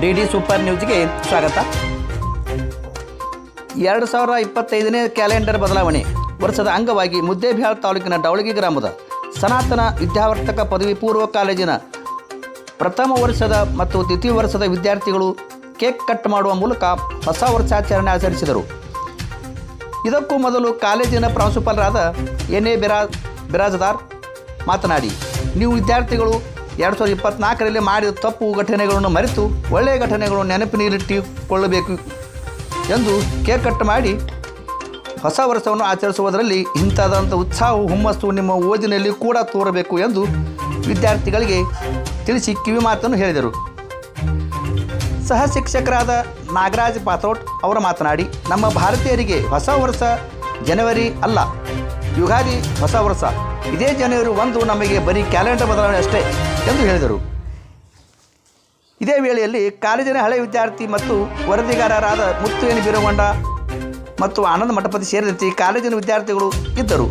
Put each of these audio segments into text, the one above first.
D D super ನ್ಯೂಸ್ಗೆ ಸ್ವಾಗತ. ಎರಡು ಸಾವಿರ ಇಪ್ಪತ್ತೈದನೇ ಕ್ಯಾಲೆಂಡರ್ ಬದಲಾವಣೆ. ವರ್ಷದ ಅಂಗವಾಗಿ ಮುದ್ದೇಬಿಹಾಳ್ ತಾಲೂಕಿನ ಡವಳಗಿ ಗ್ರಾಮದ ಸನಾತನ ವಿದ್ಯಾವರ್ತಕ ಪದವಿ ಪೂರ್ವ ಕಾಲೇಜಿನ ಪ್ರಥಮ ವರ್ಷದ ಮತ್ತು ದ್ವಿತೀಯ ವರ್ಷದ ವಿದ್ಯಾರ್ಥಿಗಳು ಕೇಕ್ ಕಟ್ ಮಾಡುವ ಮೂಲಕ ಹೊಸ ವರ್ಷಾಚರಣೆ ಆಚರಿಸಿದರು. ಇದಕ್ಕೂ ಮೊದಲು ಕಾಲೇಜಿನ ಪ್ರಾಂಶುಪಾಲರಾದ ಎನ್ ಎ ಬಿರಾ, ಬಿರಾಜದಾರ್ ಮಾತನಾಡಿ, ನೀವು ವಿದ್ಯಾರ್ಥಿಗಳು ಎರಡು ಸಾವಿರದ ಇಪ್ಪತ್ತ್ನಾಲ್ಕರಲ್ಲಿ ಮಾಡಿದ ತಪ್ಪು ಘಟನೆಗಳನ್ನು ಮರೆತು ಒಳ್ಳೆಯ ಘಟನೆಗಳನ್ನು ನೆನಪಿನಲ್ಲಿಟ್ಟುಕೊಳ್ಳಬೇಕು ಎಂದು ಕೇಕ್ ಕಟ್ ಮಾಡಿ ಹೊಸ ವರ್ಷವನ್ನು ಆಚರಿಸುವುದರಲ್ಲಿ ಇಂಥದಂಥ ಉತ್ಸಾಹ ಹುಮ್ಮಸ್ಸು ನಿಮ್ಮ ಓದಿನಲ್ಲಿ ಕೂಡ ತೋರಬೇಕು ಎಂದು ವಿದ್ಯಾರ್ಥಿಗಳಿಗೆ ತಿಳಿಸಿ ಕಿವಿ ಮಾತನ್ನು ಹೇಳಿದರು. ಸಹ ಶಿಕ್ಷಕರಾದ ನಾಗರಾಜ್ ಪಾಥೋಟ್ ಅವರು ಮಾತನಾಡಿ, ನಮ್ಮ ಭಾರತೀಯರಿಗೆ ಹೊಸ ವರ್ಷ ಜನವರಿ ಅಲ್ಲ, ಯುಗಾದಿ ಹೊಸ ವರ್ಷ. ಇದೇ ಜನವರಿ ಒಂದು ನಮಗೆ ಬರೀ ಕ್ಯಾಲೆಂಡರ್ ಬದಲಾವಣೆ ಅಷ್ಟೇ. ಎಂದು ಹೇಳಿದರು. ಇದೇ ವೇಳೆಯಲ್ಲಿ ಕಾಲೇಜಿನ ಹಳೆಯ ವಿದ್ಯಾರ್ಥಿ ಮತ್ತು ವರದಿಗಾರರಾದ ಮುತ್ತುವೇನಿ ಬೀರಗೊಂಡ ಮತ್ತು ಆನಂದ ಮಠಪತಿ ಸೇರಿದಂತೆ ಕಾಲೇಜಿನ ವಿದ್ಯಾರ್ಥಿಗಳು ಇದ್ದರು.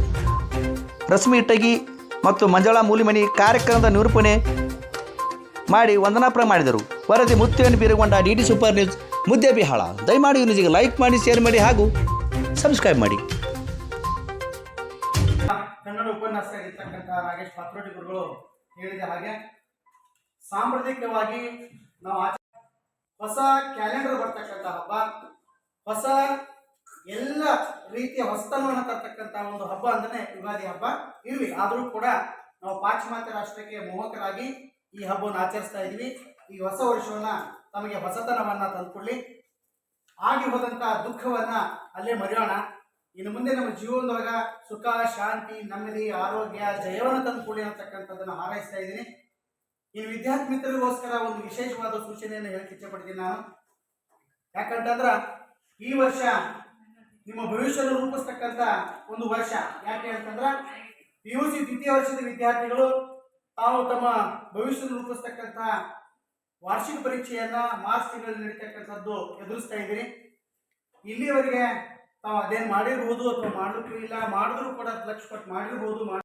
ರಶ್ಮಿ ಇಟ್ಟಗಿ ಮತ್ತು ಮಂಜುಳಾ ಮೂಲಿಮಣಿ ಕಾರ್ಯಕ್ರಮದ ನಿರೂಪಣೆ ಮಾಡಿ ವಂದನಾಪುರ ಮಾಡಿದರು. ವರದಿ ಮುತ್ತುವೇನಿ ಬೀರಗೊಂಡ D D Super News, Muddebihal. ದಯಮಾಡಿ ನ್ಯೂಸಿಗೆ ಲೈಕ್ ಮಾಡಿ, ಶೇರ್ ಮಾಡಿ ಹಾಗೂ ಸಬ್ಸ್ಕ್ರೈಬ್ ಮಾಡಿ. ಕನ್ನಡ ಉಪನ್ಯಾಸಕರಾಗಿರ್ತಕ್ಕಂಥ ನಾಗೇಶ್ ಪಾತ್ರೋಟಿ ಗುರುಗಳು ಹೇಳಿದ ಹಾಗೆ ಸಾಂಪ್ರದಾಯಿಕವಾಗಿ ನಾವು ಆಚ ಹೊಸ ಕ್ಯಾಲೆಂಡರ್ ಬರ್ತಕ್ಕಂಥ ಹಬ್ಬ, ಹೊಸ ಎಲ್ಲ ರೀತಿಯ ಹೊಸತನವನ್ನು ತರ್ತಕ್ಕಂಥ ಒಂದು ಹಬ್ಬ ಅಂದ್ರೆ ಯುಗಾದಿ ಹಬ್ಬ ಇರಲಿ. ಆದರೂ ಕೂಡ ನಾವು ಪಾಶ್ಚಿಮಾತ್ಯ ರಾಷ್ಟ್ರಕ್ಕೆ ಮೋಹಕರಾಗಿ ಈ ಹಬ್ಬವನ್ನು ಆಚರಿಸ್ತಾ ಇದ್ವಿ ಈ ಹೊಸ ವರ್ಷವನ್ನ ತಮಗೆ ಹೊಸತನವನ್ನ ತಂದುಕೊಳ್ಳಿ ಆಗಿ ಹೋದಂತ ದುಃಖವನ್ನ ಅಲ್ಲೇ ಮರೆಯೋಣ. ಇನ್ನು ಮುಂದೆ ನಮ್ಮ ಜೀವನದೊಳಗ ಸುಖ, ಶಾಂತಿ, ನೆಮ್ಮದಿ, ಆರೋಗ್ಯ, ಜಯವನ್ನು ತಂದುಕೊಳ್ಳಿ ಅಂತಕ್ಕಂಥದ್ದನ್ನು ಹಾರೈಸ್ತಾ ಇದ್ದೀನಿ. ಇನ್ನು ವಿದ್ಯಾರ್ಥಿ ಮಿತ್ರರಿಗೋಸ್ಕರ ಒಂದು ವಿಶೇಷವಾದ ಸೂಚನೆಯನ್ನು ಹೇಳಕ್ಕೆ ಇಚ್ಛಪಡ್ತೀನಿ ನಾನು. ಯಾಕಂತಂದ್ರ ಈ ವರ್ಷ ನಿಮ್ಮ ಭವಿಷ್ಯವನ್ನು ರೂಪಿಸ್ತಕ್ಕಂಥ ಒಂದು ವರ್ಷ. ಯಾಕೆ ಅಂತಂದ್ರ ಪಿ ಯು ಸಿ ದ್ವಿತೀಯ ವರ್ಷದ ವಿದ್ಯಾರ್ಥಿಗಳು ತಾವು ತಮ್ಮ ಭವಿಷ್ಯನ ರೂಪಿಸ್ತಕ್ಕಂಥ ವಾರ್ಷಿಕ ಪರೀಕ್ಷೆಯನ್ನ ಮಾರ್ಚ್ ತಿಂಗಳಲ್ಲಿ ನಡೀತಕ್ಕಂಥದ್ದು ಎದುರಿಸ್ತಾ ಇದ್ದೀರಿ. ಇಲ್ಲಿಯವರೆಗೆ ತಾವು ಅದೇನು ಮಾಡಿರ್ಬೋದು ಅಥವಾ ಮಾಡಲಿಕ್ಕೂ ಇಲ್ಲ ಮಾಡಿದ್ರು ಕೂಡ ಲಕ್ಷ ಕೊಟ್ಟು ಮಾಡಿರ್ಬೋದು